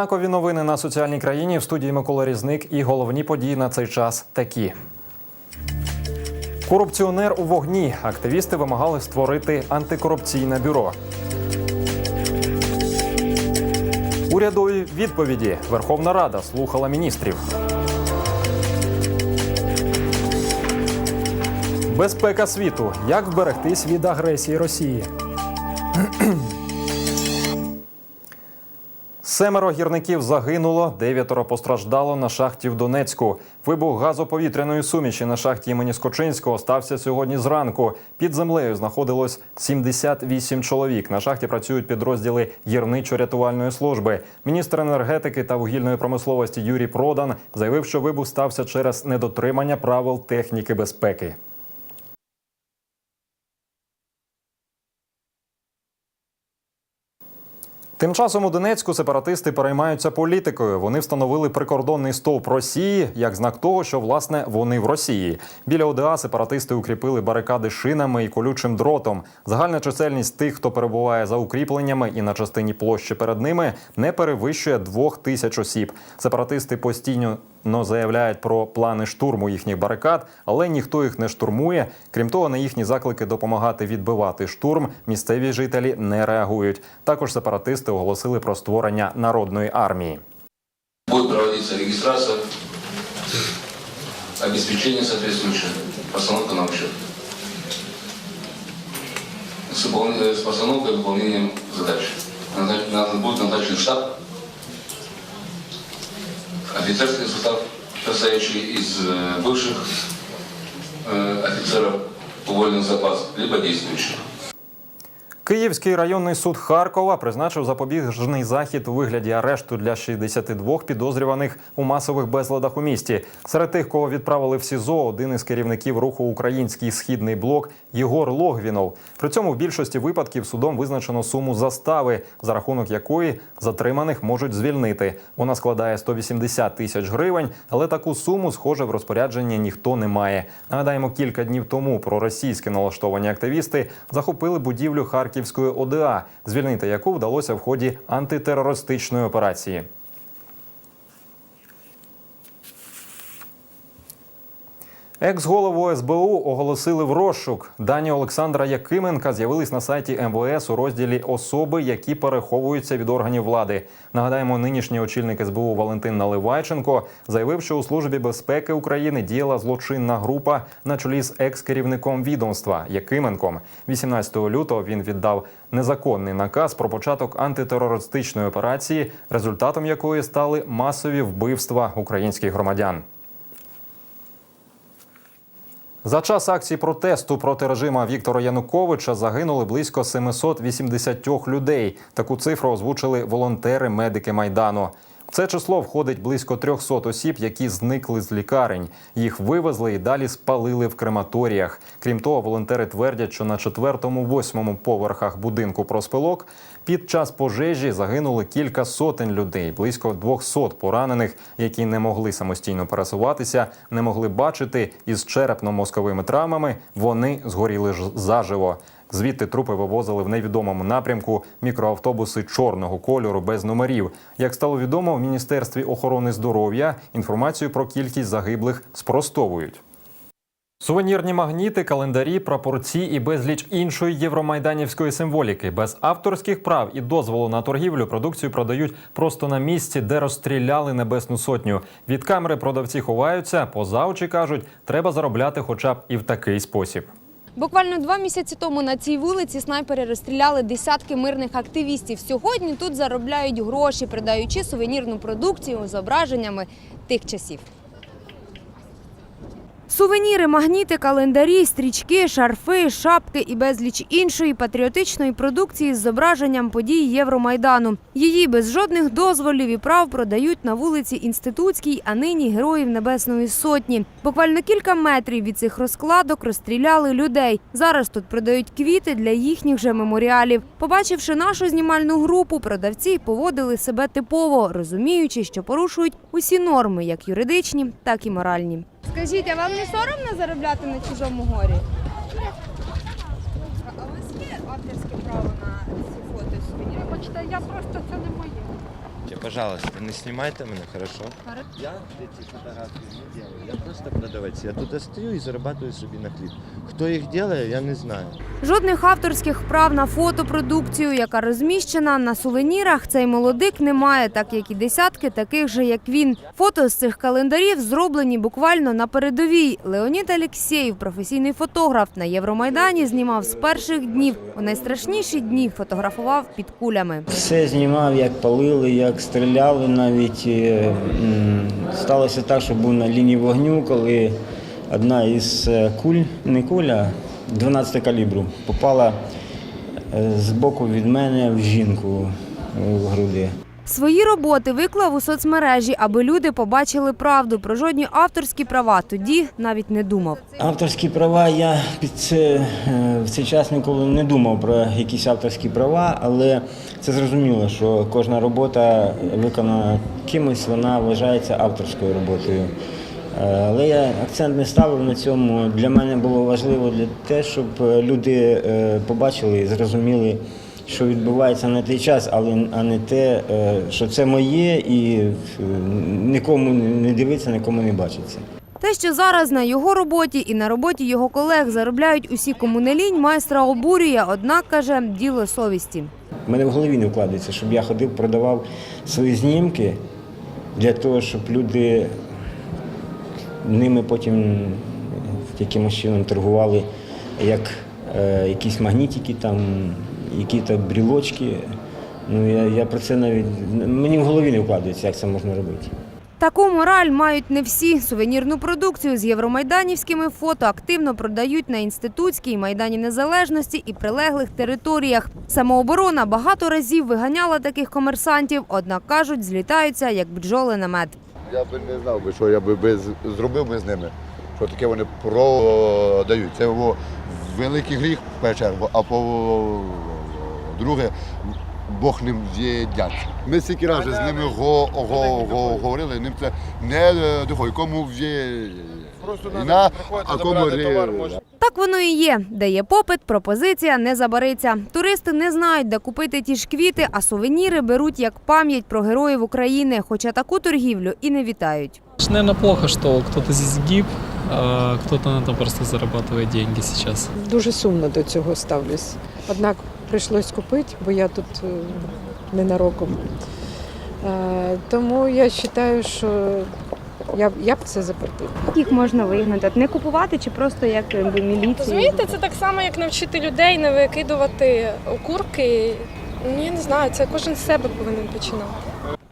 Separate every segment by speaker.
Speaker 1: Знакові новини на соціальній країні в студії Микола Різник і головні події на цей час такі. Корупціонер у вогні. Активісти вимагали створити антикорупційне бюро. Урядові відповіді. Верховна Рада слухала міністрів. Безпека світу. Як вберегтись від агресії Росії? Семеро гірників загинуло, дев'ятеро постраждало на шахті в Донецьку. Вибух газоповітряної суміші на шахті імені Скочинського стався сьогодні зранку. Під землею знаходилось 78 чоловік. На шахті працюють підрозділи гірничо-рятувальної служби. Міністр енергетики та вугільної промисловості Юрій Продан заявив, що вибух стався через недотримання правил техніки безпеки. Тим часом у Донецьку сепаратисти переймаються політикою. Вони встановили прикордонний стовп Росії як знак того, що власне вони в Росії. Біля ОДА сепаратисти укріпили барикади шинами і колючим дротом. Загальна чисельність тих, хто перебуває за укріпленнями і на частині площі перед ними, не перевищує двох тисяч осіб. Сепаратисти постійно но заявляють про плани штурму їхніх барикад, але ніхто їх не штурмує. Крім того, на їхні заклики допомагати відбивати штурм місцеві жителі не реагують. Також сепаратисти оголосили про створення народної армії.
Speaker 2: Будет проводиться регистрация, обеспечение соответствующее, постановка на учет. С, выполн- э, с постановкой и выполнением задач. Назна- на- Будет назначен штаб, офицерский состав, состоящий из э, бывших э, офицеров уволенных в запас, либо действующих.
Speaker 1: Київський районний суд Харкова призначив запобіжний захід у вигляді арешту для 62 підозрюваних у масових безладах у місті. Серед тих, кого відправили в СІЗО, один із керівників руху Український східний блок Єгор Логвінов. При цьому в більшості випадків судом визначено суму застави, за рахунок якої затриманих можуть звільнити. Вона складає 180 тисяч гривень, але таку суму, схоже, в розпорядженні ніхто не має. Нагадаємо, кілька днів тому проросійські налаштовані активісти захопили будівлю Харківської ОДА, звільнити яку вдалося в ході антитерористичної операції. Екс-голову СБУ оголосили в розшук. Дані Олександра Якименка з'явились на сайті МВС у розділі особи, які переховуються від органів влади. Нагадаємо, нинішній очільник СБУ Валентин Наливайченко заявив, що у службі безпеки України діяла злочинна група на чолі з екс-керівником відомства Якименком. 18 лютого він віддав незаконний наказ про початок антитерористичної операції, результатом якої стали масові вбивства українських громадян. За час акції протесту проти режиму Віктора Януковича загинули близько 780 людей. Таку цифру озвучили волонтери, медики майдану. Це число входить близько 300 осіб, які зникли з лікарень. Їх вивезли і далі спалили в крематоріях. Крім того, волонтери твердять, що на четвертому, восьмому поверхах будинку проспілок під час пожежі загинули кілька сотень людей, близько 200 поранених, які не могли самостійно пересуватися, не могли бачити із черепно-мозковими травмами. Вони згоріли ж заживо. Звідти трупи вивозили в невідомому напрямку мікроавтобуси чорного кольору без номерів. Як стало відомо, в міністерстві охорони здоров'я інформацію про кількість загиблих спростовують. Сувенірні магніти, календарі, прапорці і безліч іншої євромайданівської символіки. Без авторських прав і дозволу на торгівлю продукцію продають просто на місці, де розстріляли небесну сотню. Від камери продавці ховаються, поза очі кажуть, треба заробляти хоча б і в такий спосіб.
Speaker 3: Буквально два місяці тому на цій вулиці снайпери розстріляли десятки мирних активістів. Сьогодні тут заробляють гроші, продаючи сувенірну продукцію зображеннями тих часів. Сувеніри, магніти, календарі, стрічки, шарфи, шапки і безліч іншої патріотичної продукції з зображенням подій Євромайдану. Її без жодних дозволів і прав продають на вулиці Інститутській, а нині Героїв Небесної Сотні. Буквально кілька метрів від цих розкладок розстріляли людей. Зараз тут продають квіти для їхніх же меморіалів. Побачивши нашу знімальну групу, продавці поводили себе типово, розуміючи, що порушують усі норми, як юридичні, так і моральні. Скажіть, а вам не соромно заробляти на чужому горі? А у вас є авторське право на ці фото?
Speaker 4: Вибачте, я просто це не моє. Пожалуйста, не снимайте меня, хорошо? Я эти фотографии не делаю. Я просто продавец. Я тут стою и зарабатываю себе на хліб. Хто їх делает, я не знаю.
Speaker 3: Жодних авторських прав на фотопродукцію, яка розміщена на сувенірах, цей молодик не має, так як і десятки таких же, як він. Фото з цих календарів зроблені буквально на передовій. Леонід Алєксєєв, професійний фотограф на Євромайдані, знімав з перших днів. У найстрашніші дні фотографував під кулями.
Speaker 5: Все знімав, як палили, як стріляли навіть. Е, Сталося так, що був на лінії вогню, коли одна із е, куль, не куля, 12 калібру, попала е, з боку від мене в жінку в груди.
Speaker 3: Свої роботи виклав у соцмережі, аби люди побачили правду. Про жодні авторські права тоді навіть не думав.
Speaker 5: Авторські права я під це, е, в цей час ніколи не думав про якісь авторські права, але це зрозуміло, що кожна робота виконана кимось, вона вважається авторською роботою. Е, Але я акцент не ставив на цьому. Для мене було важливо для те, щоб люди е, побачили і зрозуміли, що відбувається на той час, але а не те, е, що це моє і е, нікому не дивиться, нікому не бачиться.
Speaker 3: Те, що зараз на його роботі і на роботі його колег заробляють усі кому не лінь, майстра обурює, однак каже, діло совісті.
Speaker 5: У мене в голові не вкладається, щоб я ходив, продавав свої знімки для того, щоб люди ними потім якимось чином торгували, як е, якісь магнітики, там, які-то брілочки. Ну, я, я про це навіть мені в голові не вкладається, як це можна робити.
Speaker 3: Таку мораль мають не всі. Сувенірну продукцію з євромайданівськими фото активно продають на інститутській майдані незалежності і прилеглих територіях. Самооборона багато разів виганяла таких комерсантів, однак кажуть, злітаються як бджоли на мед.
Speaker 6: Я би не знав би, що я би без, зробив би з ними, що таке вони продають. Це великий гріх в першу чергу, а по-друге, Бог ним з'їдять. Ми стільки разів з ними го, го, го, говорили, ним це не доходить, кому є війна, а кому ре-
Speaker 3: Так воно і є. Де є попит, пропозиція не забариться. Туристи не знають, де купити ті ж квіти, а сувеніри беруть як пам'ять про героїв України, хоча таку торгівлю і не вітають.
Speaker 7: Наверное, плохо, что кто-то здесь гиб, а кто-то на этом просто зарабатывает деньги сейчас.
Speaker 8: Дуже сумно до цього ставлюсь. Однак прийшлось купити, бо я тут е, ненароком. Е, Тому я вважаю, що я, б- я б це запретила.
Speaker 9: їх можна вигнати? Не купувати чи просто як би, міліцію?
Speaker 10: Розумієте, це так само, як навчити людей не викидувати окурки. Ну, я не знаю, це кожен з себе повинен починати.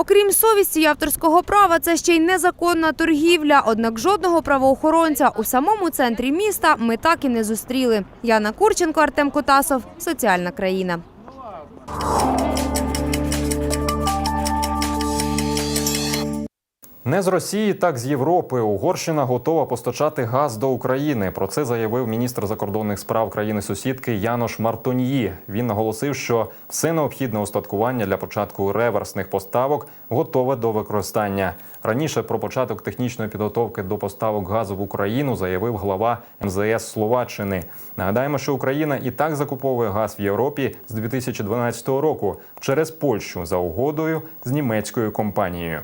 Speaker 3: Окрім совісті і авторського права, це ще й незаконна торгівля. Однак жодного правоохоронця у самому центрі міста ми так і не зустріли. Яна Курченко, Артем Котасов. Соціальна країна.
Speaker 1: Не з Росії, так з Європи. Угорщина готова постачати газ до України. Про це заявив міністр закордонних справ країни-сусідки Янош Мартоньї. Він наголосив, що все необхідне устаткування для початку реверсних поставок готове до використання. Раніше про початок технічної підготовки до поставок газу в Україну заявив глава МЗС Словаччини. Нагадаємо, що Україна і так закуповує газ в Європі з 2012 року через Польщу за угодою з німецькою компанією.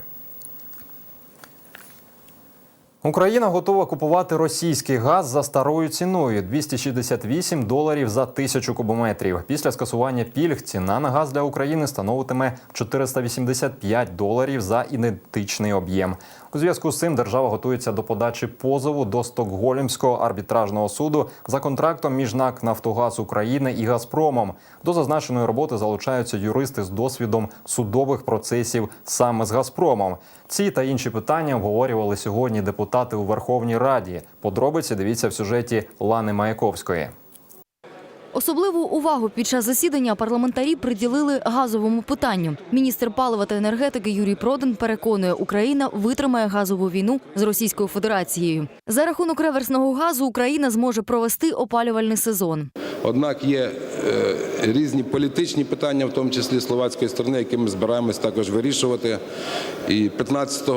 Speaker 1: Україна готова купувати російський газ за старою ціною 268 доларів за тисячу кубометрів. Після скасування пільг ціна на газ для України становитиме 485 доларів за ідентичний об'єм. У зв'язку з цим держава готується до подачі позову до Стокгольмського арбітражного суду за контрактом між НАК Нафтогаз України і Газпромом. До зазначеної роботи залучаються юристи з досвідом судових процесів саме з Газпромом. Ці та інші питання обговорювали сьогодні депутати у Верховній Раді. Подробиці дивіться в сюжеті Лани Маяковської.
Speaker 11: Особливу увагу під час засідання парламентарі приділили газовому питанню. Міністр палива та енергетики Юрій Продан переконує, Україна витримає газову війну з Російською Федерацією. За рахунок реверсного газу Україна зможе провести опалювальний сезон.
Speaker 12: Однак є е, різні політичні питання, в тому числі словацької сторони, які ми збираємось також вирішувати. І 15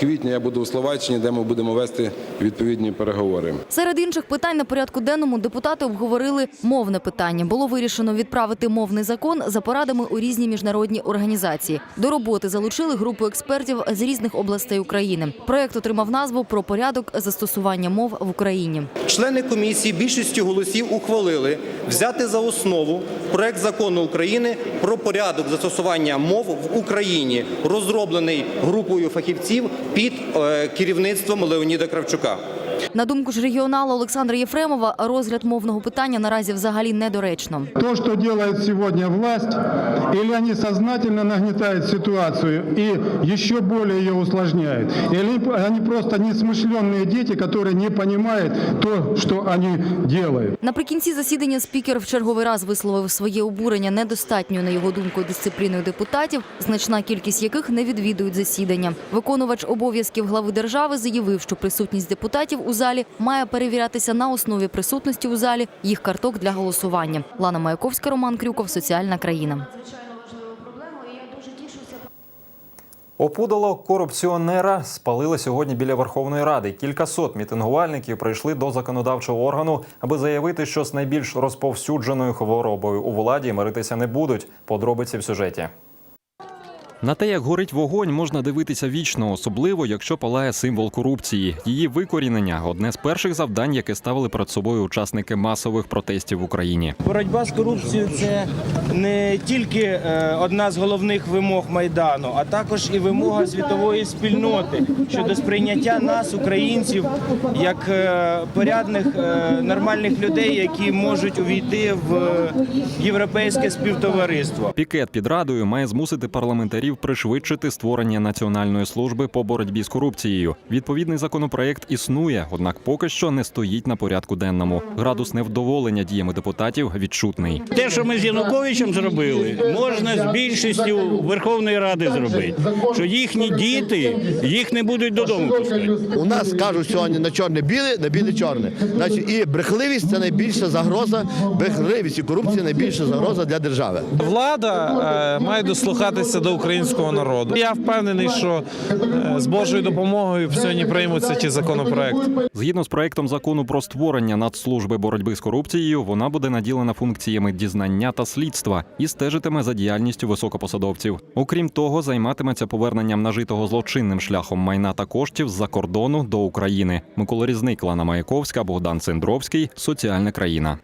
Speaker 12: квітня я буду у Словаччині, де ми будемо вести відповідні переговори.
Speaker 11: Серед інших питань на порядку денному депутати обговорили мовне питання. Було вирішено відправити мовний закон за порадами у різні міжнародні організації. До роботи залучили групу експертів з різних областей України. Проект отримав назву про порядок застосування мов в Україні.
Speaker 13: Члени комісії більшістю голосів ухвалили взяти за основу проект закону України про порядок застосування мов в Україні, розроблений групою фахівців під е, керівництвом Леоніда Кравчука.
Speaker 11: На думку ж регіонала Олександра Єфремова, розгляд мовного питання наразі взагалі недоречно.
Speaker 14: То, что делает сегодня власть, или они сознательно нагнетают ситуацию и еще более ее усложняют, или они просто несмышленные дети, которые не понимают то, что они делают.
Speaker 11: Наприкінці засідання спікер в черговий раз висловив своє обурення недостатньою, на його думку, дисципліною депутатів, значна кількість яких не відвідують засідання. Виконувач обов'язків глави держави заявив, що присутність депутатів у залі має перевірятися на основі присутності у залі їх карток для голосування. Лана Маяковська, Роман Крюков, Соціальна країна.
Speaker 1: Опудало корупціонера спалили сьогодні біля Верховної Ради. Кількасот мітингувальників прийшли до законодавчого органу, аби заявити, що з найбільш розповсюдженою хворобою у владі миритися не будуть. Подробиці в сюжеті. На те, як горить вогонь, можна дивитися вічно, особливо якщо палає символ корупції. Її викорінення одне з перших завдань, яке ставили перед собою учасники масових протестів в Україні.
Speaker 15: Боротьба з корупцією це не тільки е, одна з головних вимог майдану, а також і вимога світової спільноти щодо сприйняття нас, українців, як е, порядних е, нормальних людей, які можуть увійти в європейське співтовариство.
Speaker 1: Пікет під радою має змусити парламентарів пришвидшити створення національної служби по боротьбі з корупцією. Відповідний законопроект існує, однак поки що не стоїть на порядку денному. Градус невдоволення діями депутатів відчутний.
Speaker 16: Те, що ми з Януковичем зробили, можна з більшістю Верховної Ради зробити. Що їхні діти їх не будуть додому пускати.
Speaker 17: У нас кажуть сьогодні на чорне біле, на біле чорне. Значить, і брехливість це найбільша загроза. Брехливість і корупція найбільша загроза для держави.
Speaker 18: Влада е, має дослухатися до українського народу. Я впевнений, що е, з Божою допомогою сьогодні приймуться ті законопроекти.
Speaker 1: Згідно з проектом закону про створення нацслужби боротьби з корупцією, вона буде наділена функціями дізнання та слідства і стежитиме за діяльністю високопосадовців. Окрім того, займатиметься поверненням нажитого злочинним шляхом майна та коштів з-за кордону до України. Микола Різник, Лана Маяковська, Богдан Цендровський. Соціальна країна.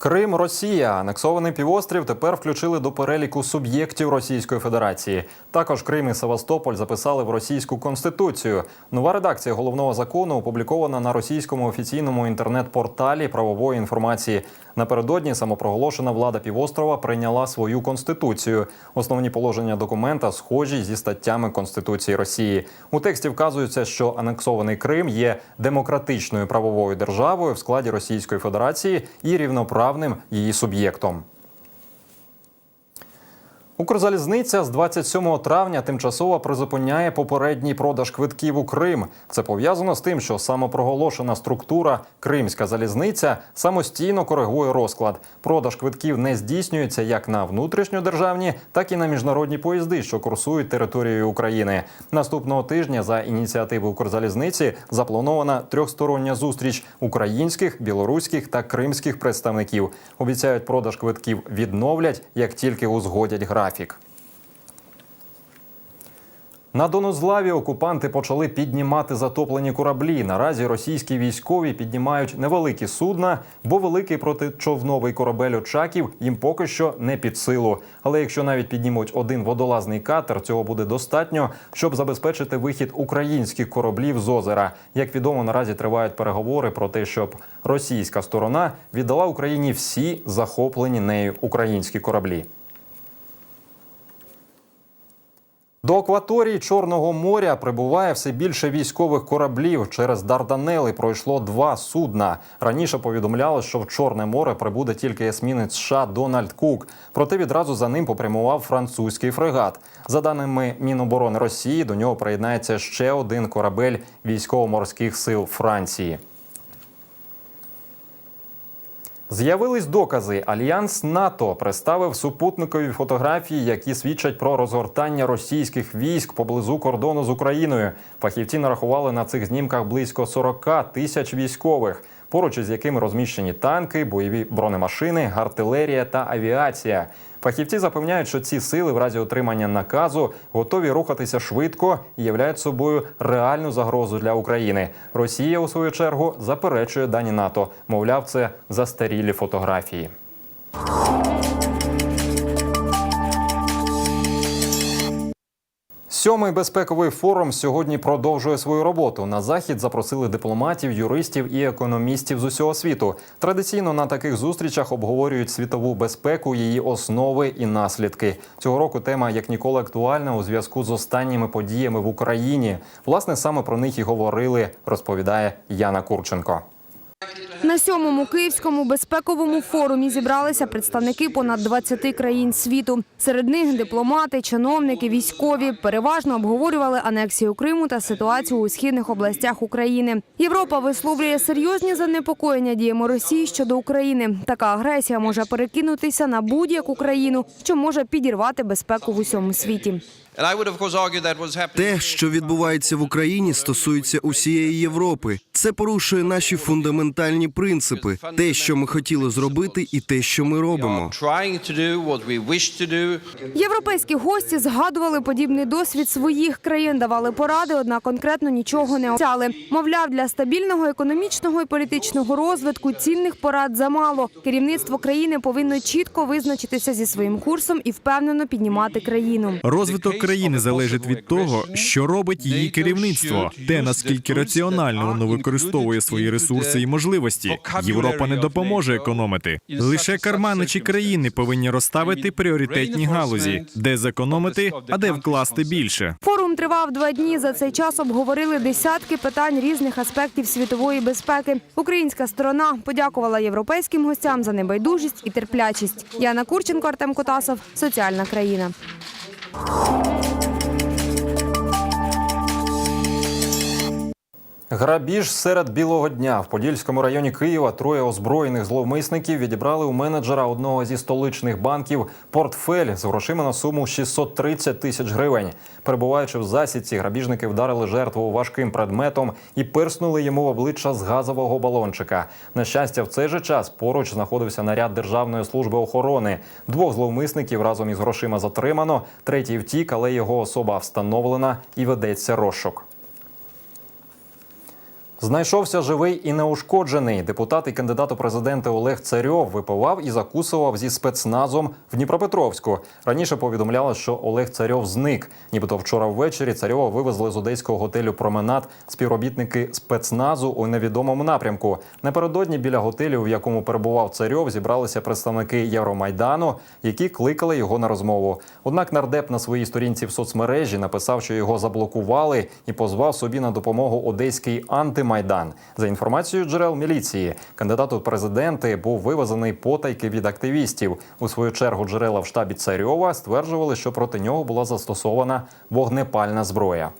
Speaker 1: Крим, Росія, анексований півострів тепер включили до переліку суб'єктів Російської Федерації. Також Крим і Севастополь записали в російську конституцію. Нова редакція головного закону опублікована на російському офіційному інтернет-порталі правової інформації. Напередодні самопроголошена влада півострова прийняла свою конституцію. Основні положення документа схожі зі статтями Конституції Росії. У тексті вказується, що анексований Крим є демократичною правовою державою в складі Російської Федерації і рівноправним її суб'єктом. Укрзалізниця з 27 травня тимчасово призупиняє попередній продаж квитків у Крим. Це пов'язано з тим, що самопроголошена структура Кримська залізниця самостійно коригує розклад. Продаж квитків не здійснюється як на внутрішньодержавні, так і на міжнародні поїзди, що курсують територією України. Наступного тижня за ініціативи Укрзалізниці запланована трьохстороння зустріч українських, білоруських та кримських представників. Обіцяють, продаж квитків відновлять, як тільки узгодять графік. На Донузлаві окупанти почали піднімати затоплені кораблі. Наразі російські військові піднімають невеликі судна, бо великий протичовновий корабель Очаків їм поки що не під силу. Але якщо навіть піднімуть один водолазний катер, цього буде достатньо, щоб забезпечити вихід українських кораблів з озера. Як відомо, наразі тривають переговори про те, щоб російська сторона віддала Україні всі захоплені нею українські кораблі. До акваторії Чорного моря прибуває все більше військових кораблів. Через Дарданели пройшло два судна. Раніше повідомляли, що в Чорне море прибуде тільки есмінець США Дональд Кук. Проте відразу за ним попрямував французький фрегат. За даними Міноборони Росії, до нього приєднається ще один корабель військово-морських сил Франції. З'явились докази. Альянс НАТО представив супутникові фотографії, які свідчать про розгортання російських військ поблизу кордону з Україною. Фахівці нарахували на цих знімках близько 40 тисяч військових, поруч із якими розміщені танки, бойові бронемашини, артилерія та авіація. Фахівці запевняють, що ці сили в разі отримання наказу готові рухатися швидко і являють собою реальну загрозу для України. Росія, у свою чергу, заперечує дані НАТО. Мовляв, це застарілі фотографії. Сьомий безпековий форум сьогодні продовжує свою роботу. На захід запросили дипломатів, юристів і економістів з усього світу. Традиційно на таких зустрічах обговорюють світову безпеку, її основи і наслідки. Цього року тема як ніколи актуальна у зв'язку з останніми подіями в Україні. Власне, саме про них і говорили, розповідає Яна Курченко.
Speaker 3: На сьомому київському безпековому форумі зібралися представники понад 20 країн світу. Серед них дипломати, чиновники, військові переважно обговорювали анексію Криму та ситуацію у східних областях України. Європа висловлює серйозні занепокоєння діями Росії щодо України. Така агресія може перекинутися на будь-яку країну, що може підірвати безпеку в усьому світі.
Speaker 19: Те, що відбувається в Україні, стосується усієї Європи. Це порушує наші фундаментальні принципи, те, що ми хотіли зробити, і те, що ми робимо.
Speaker 3: Європейські гості згадували подібний досвід своїх країн, давали поради, однак конкретно нічого не обіцяли. Мовляв, для стабільного економічного і політичного розвитку цінних порад замало. Керівництво країни повинно чітко визначитися зі своїм курсом і впевнено піднімати країну.
Speaker 20: Розвиток країни залежить від того, що робить її керівництво, те наскільки раціонально воно використовує свої ресурси і можливості. Європа не допоможе економити. Лише карманичі країни повинні розставити пріоритетні галузі, де зекономити, а де вкласти більше.
Speaker 3: Форум тривав два дні. За цей час обговорили десятки питань різних аспектів світової безпеки. Українська сторона подякувала європейським гостям за небайдужість і терплячість. Яна Курченко, Артем Котасов, соціальна країна. Thank you.
Speaker 1: Грабіж серед білого дня в Подільському районі Києва троє озброєних зловмисників відібрали у менеджера одного зі столичних банків портфель з грошима на суму 630 тисяч гривень. Перебуваючи в засідці, грабіжники вдарили жертву важким предметом і пирснули йому в обличчя з газового балончика. На щастя, в цей же час поруч знаходився наряд Державної служби охорони. Двох зловмисників разом із грошима затримано. Третій втік, але його особа встановлена і ведеться розшук. Знайшовся живий і неушкоджений. Депутат і кандидат у президенти Олег Царьов випивав і закусував зі спецназом в Дніпропетровську. Раніше повідомляли, що Олег Царьов зник. Нібито вчора ввечері Царьова вивезли з одеського готелю Променад співробітники спецназу у невідомому напрямку. Напередодні біля готелю, в якому перебував Царьов, зібралися представники Євромайдану, які кликали його на розмову. Однак нардеп на своїй сторінці в соцмережі написав, що його заблокували і позвав собі на допомогу одеський антимайдан. За інформацією джерел міліції, кандидат у президенти був вивезений потайки від активістів. У свою чергу джерела в штабі Царьова стверджували, що проти нього була застосована вогнепальна зброя.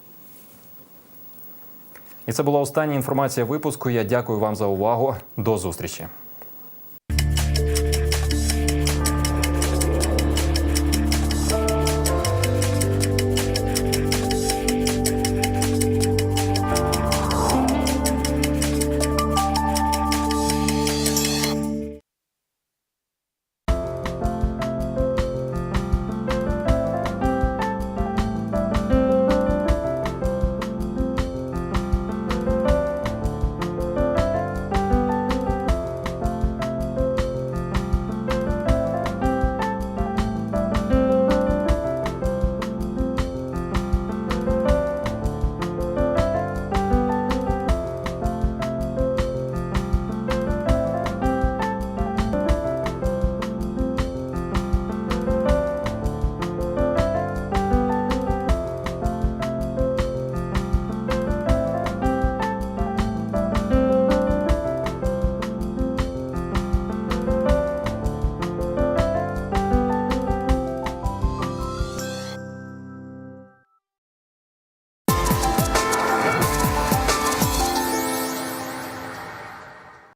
Speaker 1: І це була остання інформація випуску. Я дякую вам за увагу. До зустрічі.